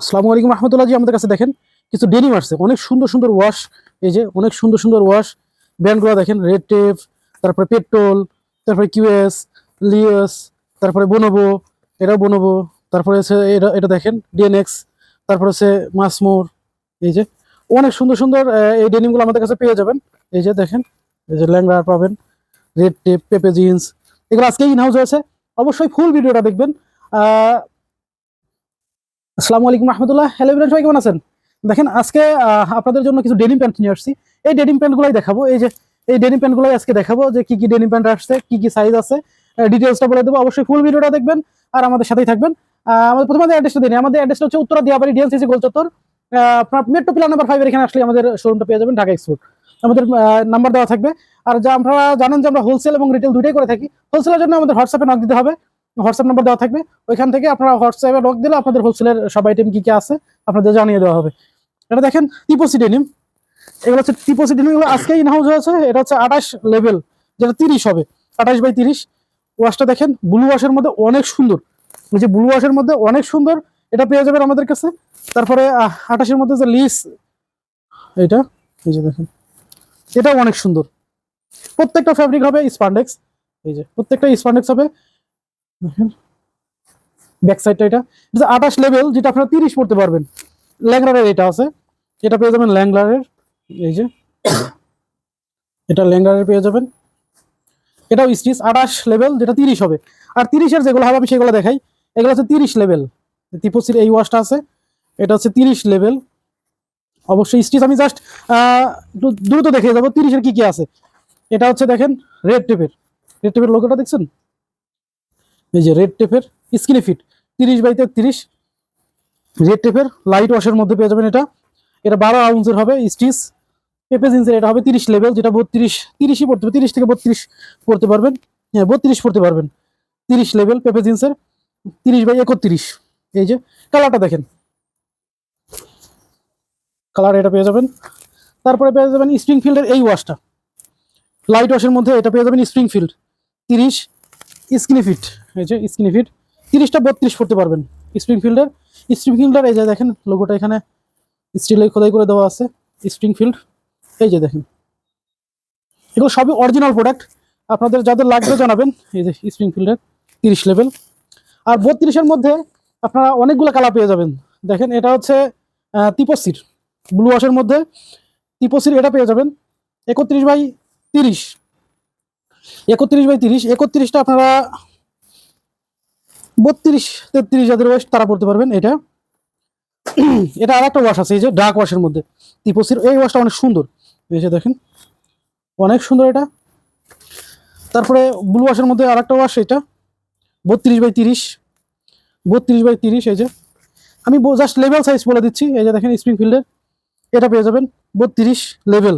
আসসালামু আলাইকুম রহমতুল্লাহ জি, আমাদের কাছে দেখেন কিছু ডেনিম আসছে। অনেক সুন্দর সুন্দর ওয়াশ এই যে অনেক সুন্দর সুন্দর ওয়াশ ব্র্যান্ডগুলো দেখেন রেড টেপ তারপরে পেট্রোল তারপরে কিউএস লিওস তারপরে বনবো এটাও বনবো তারপরে হচ্ছে এটা এটা দেখেন ডিএনএক্স তারপরে হচ্ছে মাসমোর এই যে অনেক সুন্দর সুন্দর এই ডেনিমগুলো আমাদের কাছে পেয়ে যাবেন। এই যে দেখেন, এই যে ল্যাংড়া পাবেন রেড টেপ পেপে জিন্স এগুলো আজকে ইনহাউস হয়েছে। অবশ্যই ফুল ভিডিওটা দেখবেন। আসসালামু আলাইকুম রহমতুল্লাহ। হ্যালো ইব্রাহিম সবাই কেমন আছেন? দেখেন, আজকে আপনাদের জন্য কিছু ডেনিম প্যান্ট নিয়ে আসছি। এই ডেনিম প্যান্টগুলোই দেখাবো। এই যে, এই ডেনিম প্যান্টগুলোই আজকে দেখাবো যে কি কি ডেনিম প্যান্ট আসছে, কি কি সাইজ আছে। ডিটেলসটা বলে দেবো। অবশ্যই ফুল ভিডিওটা দেখবেন আর আমাদের সাথেই থাকবেন। আমাদের প্রথমে অ্যাড্রেসটা দিন আমাদের অ্যাড্রেসটা হচ্ছে উত্তরা দিয়াবাড়ি ডিএনসিসি গোলচত্বর আপনার মেট্রো প্লান নাম্বার ফাইভের এখানে আসলে আমাদের শোরুমটা পেয়ে যাবেন, ঢাকা এক্সপোর্ট আমাদের নাম্বার দেওয়া থাকবে। আর যা আপনারা জানেন যে আমরা হোলসেল এবং রিটেল দুইটাই করে থাকি। হোলসেলের জন্য আমাদের হোয়াটসঅ্যাপে নক দিতে হবে। হোয়াটসঅ্যাপ নাম্বার দেওয়া থাকবে। ওইখান থেকে আপনারা হোয়াটসঅ্যাপে লক দিলে আপনাদের হোলসেলের সব আইটেম কি কি আছে আপনাদের জানিয়ে দেওয়া হবে। এটা দেখেন টিপোসি ডেনিম এগুলো হচ্ছে টিপোসি ডেনিম এগুলো আজকে ইনহাউস হয়েছে। এটা হচ্ছে আঠাশ লেভেল যেটা তিরিশ হবে। আঠাশ বাই তিরিশ। ওয়াশটা দেখেন ব্লু ওয়াশের মধ্যে অনেক সুন্দর। যে ব্লু ওয়াশের মধ্যে অনেক সুন্দর। এটা পেয়ে যাবেন আমাদের কাছে। তারপরে আঠাশের মধ্যে যে লিস এটা এই যে দেখেন, এটাও অনেক সুন্দর। প্রত্যেকটা ফ্যাব্রিক হবে স্পান্ডেক্স এই যে, প্রত্যেকটা স্পান্ডেক্স হবে। দেখেন। ব্যাক সাইডটা এটা আঠাশ লেভেল যেটা আপনারা তিরিশ পড়তে পারবেন। এটা আছে। এটা পেয়ে যাবেন এই যে। এটা পেয়ে যাবেন। এটাও স্টিচ, আঠাশ লেভেল যেটা তিরিশ হবে। আর তিরিশের যেগুলো হবে, আমি সেগুলো দেখাই। এগুলো হচ্ছে তিরিশ লেভেল এই ওয়াশটা আছে। এটা হচ্ছে তিরিশ লেভেল অবশ্যই স্টিচ, আমি জাস্ট দ্রুত দেখে যাব তিরিশের কি কি আছে। এটা হচ্ছে দেখেন রেড টেপের রেড টেপের লোকটা দেখছেন? এই যে রেড টেপের স্কিনি ফিট তিরিশ বাই তেত্রিশ। রেড টেপের লাইট ওয়াশের মধ্যে পেয়ে যাবেন এটা। এটা বারো আউন্সের হবে স্টিচ পেপে জিন্সের এটা হবে তিরিশ লেভেল যেটা বত্রিশ, তিরিশই পড়তে হবে, তিরিশ থেকে বত্রিশ পড়তে পারবেন। হ্যাঁ বত্রিশ পড়তে পারবেন। তিরিশ লেভেল পেপে জিন্সের তিরিশ বাই একত্রিশ। এই যে কালারটা দেখেন। কালার এটা পেয়ে যাবেন। তারপরে পেয়ে যাবেন স্প্রিং ফিল্ডের এই ওয়াশটা লাইট ওয়াশের মধ্যে এটা পেয়ে যাবেন স্প্রিং ফিল্ড তিরিশ স্কিনি ফিট এই যে ফিট তিরিশটা বত্রিশ পড়তে পারবেন। স্প্রিং স্প্রিংফিল্ডের স্প্রিংফিল্ডের এই যে দেখেন লোগোটা এখানে স্টিলে খোদাই করে দেওয়া আছে স্প্রিংফিল্ড এই যে দেখেন, এগুলো সবই অরিজিনাল প্রোডাক্ট আপনাদের যাদের লাগবে জানাবেন, এই যে স্প্রিংফিল্ডের তিরিশ লেভেল আর বত্রিশের মধ্যে আপনারা অনেকগুলো কালার পেয়ে যাবেন। দেখেন, এটা হচ্ছে তিপসির ব্লু ওয়াশের মধ্যে তিপসির এটা পেয়ে যাবেন, একত্রিশ বাই তিরিশ। একত্রিশ বাই তিরিশ, একত্রিশটা আপনারা বত্রিশ, তেত্রিশ যাদের ওয়েস্ট তারা পড়তে পারবেন এটা। এটা আর একটা ওয়াশ আছে, এই যে ডার্ক ওয়াশের মধ্যে। তিপসির এই ওয়াশটা অনেক সুন্দর। এই যে দেখেন, অনেক সুন্দর এটা। তারপরে ব্লু ওয়াশের মধ্যে আর একটা ওয়াশ এটা। বত্রিশ বাই তিরিশ, বত্রিশ বাই তিরিশ, এই যে। আমি জাস্ট লেভেল সাইজ বলে দিচ্ছি। এই যে দেখেন স্প্রিং ফিল্ডের এটা পেয়ে যাবেন বত্রিশ লেভেল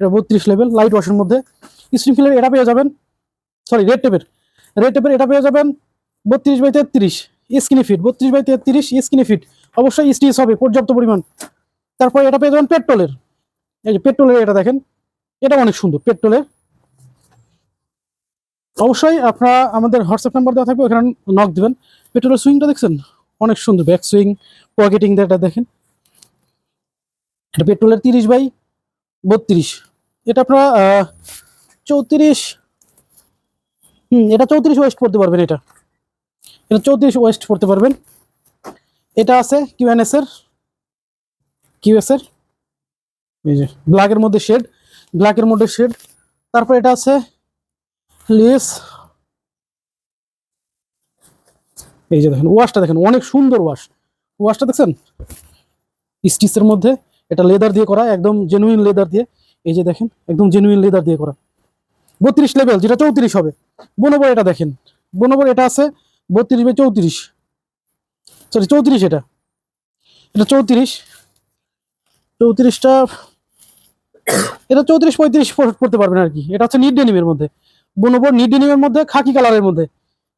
এটা বত্রিশ লেভেল লাইট ওয়াশের মধ্যে। স্প্রিং ফিল্ডের এটা পেয়ে যাবেন সরি রেড টেপের রেড টেপের এটা পেয়ে যাবেন বত্রিশ বাই তেত্রিশ স্কিনি ফিট বত্রিশ বাই তেত্রিশ স্কিনি ফিট অবশ্যই স্টিচ হবে, পর্যাপ্ত পরিমাণ। তারপর এটা পেয়ে যাবেন পেট্রোলের। এই যে পেট্রোলের এটা দেখেন, এটা অনেক সুন্দর পেট্রোলের। অবশ্যই আপনারা আমাদের হোয়াটসঅ্যাপ নাম্বার দেওয়া থাকবে, ওখানে নক দেবেন। পেট্রোলের সুইংটা দেখছেন? অনেক সুন্দর ব্যাক সুইং পকেটিং এটা দেখেন। এটা পেট্রোলের তিরিশ বাই বত্রিশ। এটা আপনারা চৌত্রিশ, হুম, এটা চৌত্রিশ ওয়েস্ট পড়তে পারবেন এটা। এটা চৌত্রিশ ওয়েস্ট পড়তে পারবেন। এটা আছে কিউএনএস এর কিউএস এর, এই যে ব্ল্যাকের মধ্যে শেড ব্ল্যাকের মধ্যে শেড তারপর এটা আছে লিস এই যে দেখেন ওয়াশটা দেখেন, অনেক সুন্দর ওয়াশ ওয়াশটা দেখছেন? স্টিচের মধ্যে, এটা লেদার দিয়ে করা, একদম জেনুইন লেদার দিয়ে। এই যে দেখেন, একদম জেনুইন লেদার দিয়ে করা। বত্রিশ লেভেল যেটা চৌত্রিশ হবে। বনবর এটা দেখেন। বনবর এটা আছে বত্রিশ বাই চৌত্রিশ। সরি চৌত্রিশ এটা। এটা চৌত্রিশ। চৌত্রিশটা, এটা চৌত্রিশ পঁয়ত্রিশ পড়তে পারবেন আর কি। এটা হচ্ছে নিট ডেনিমের মধ্যে। বনবর নিট ডেনিমের মধ্যে খাকি কালারের মধ্যে।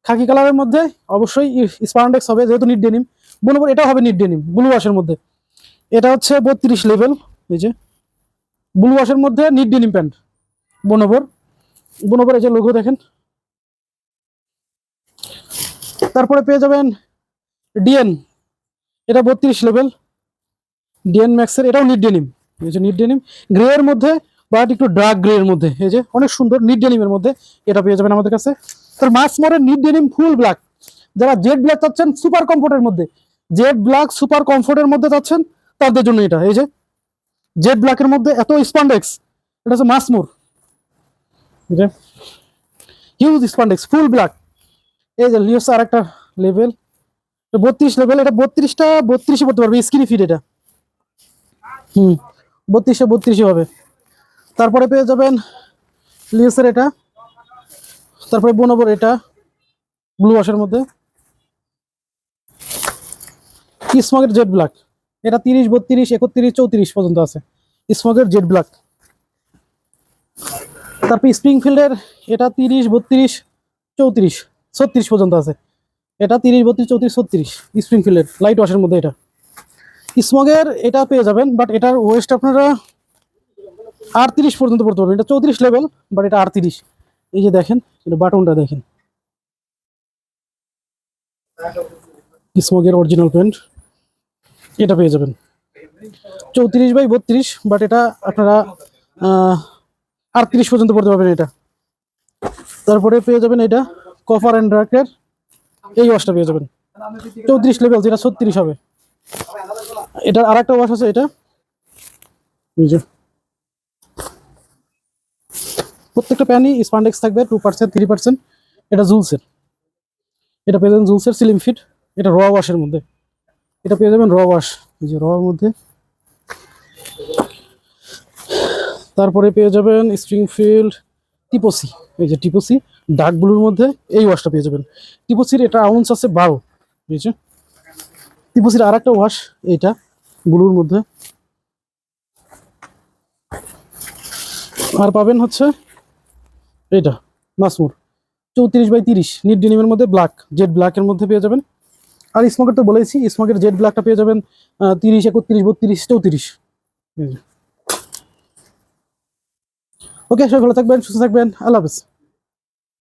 খাকি কালারের মধ্যে অবশ্যই স্পান্ডেক্স হবে, যেহেতু নিট ডেনিম বনবর এটাও হবে নিট ডেনিম ব্লু ওয়াশের মধ্যে। এটা হচ্ছে বত্রিশ লেভেল এই যে। ব্লু ওয়াশের মধ্যে নিট ডেনিম প্যান্ট বনবর। বনবর এই যে লোগো দেখেন। তারপরে পেয়ে যাবেন ডিএন। এটা বত্রিশ লেভেল ডিএন ম্যাক্সের, এটাও নিট ডেনিম এই যে নিট ডেনিম গ্রে এর মধ্যে বাট একটু ডার্ক গ্রে এর মধ্যে। এই যে অনেক সুন্দর নিট ডেনিমের মধ্যে এটা পেয়ে যাবেন আমাদের কাছে। তার মাস মরের নিট ডেনিম ফুল ব্ল্যাক যারা জেড ব্ল্যাক চাচ্ছেন সুপার কমফোর্টের মধ্যে। জেড ব্ল্যাক সুপার কমফোর্টের মধ্যে চাচ্ছেন, তাদের জন্য এটা। এই যে জেড ব্ল্যাকের মধ্যে এত স্পান্ডেক্স এটা হচ্ছে মাসমোর হিউজ স্পান্ডেক্স ফুল ব্ল্যাক এই যে লিওস আর একটা লেভেল বত্রিশ লেভেল এটা বত্রিশটা বত্রিশে পড়তে পারবে স্ক্রিনি ফিট এটা। হুম, বত্রিশে বত্রিশে হবে। তারপরে পেয়ে যাবেন লিওসের এটা। তারপরে বোনবর এটা ব্লু ওয়াশের মধ্যে। স্মগের জেড ব্ল্যাক এটা তিরিশ, বত্রিশ, একত্রিশ, চৌত্রিশ পর্যন্ত আছে। স্মগের জেড ব্ল্যাক তারপর স্প্রিংফিল্ডের এটা তিরিশ, বত্রিশ, চৌত্রিশ। ছত্রিশ পর্যন্ত আছে। এটা তিরিশ, বত্রিশ, চৌত্রিশ, ছত্রিশ। স্প্রিংফিল্ডের লাইট ওয়াশের মধ্যে এটা। স্মগের এটা পেয়ে যাবেন বাট এটার ওয়েস্ট আপনারা আটত্রিশ পর্যন্ত পড়তে পারবেন। এটা চৌত্রিশ লেভেল বাট এটা আটত্রিশ। এই যে দেখেন এটা বাটনটা দেখেন। স্মগের অরিজিনাল প্যান্ট এটা পেয়ে যাবেন। চৌত্রিশ বাই বত্রিশ বাট এটা আপনারা আটত্রিশ পর্যন্ত পড়তে পারবেন এটা। তারপরে পেয়ে যাবেন এটা কফার অ্যান্ড ড্রাকের এই ওয়াশটা পেয়ে যাবেন। চৌত্রিশ লেভেল যেটা ছত্রিশ হবে। এটার আর একটা ওয়াশ আছে, এটা। প্রত্যেকটা প্যানই স্পান্ডেক্স থাকবে টু পার্সেন্ট থ্রি পার্সেন্ট এটা জুলসের এটা পেয়ে যাবেন জুলসের সিলিম ফিট এটা র ওয়াশের মধ্যে। এটা পেয়ে যাবেন র ওয়াশ এই যে র মধ্যে। তারপরে পেয়ে যাবেন স্প্রিংফিল্ড টিপোসি এই যে টিপোসি ডার্ক ব্লুর মধ্যে এই ওয়াশটা পেয়ে যাবেন। টিপোসির এটা আউন্স আছে বারো। যে টিপোসির আর একটা ওয়াশ এইটা ব্লুর মধ্যে। আর পাবেন হচ্ছে এটা মাসমুর চৌত্রিশ বাই তিরিশ নিট ডেনিমের মধ্যে ব্ল্যাক জেড ব্ল্যাকের মধ্যে পেয়ে যাবেন। আর স্মোকের তো বলেছি স্মোকের জেড ব্ল্যাকটা পেয়ে যাবেন তিরিশ, একত্রিশ, বত্রিশ, চৌত্রিশ। ওকে সবাই ভালো থাকবেন, সুস্থ থাকবেন, আল্লাহ হাফিজ।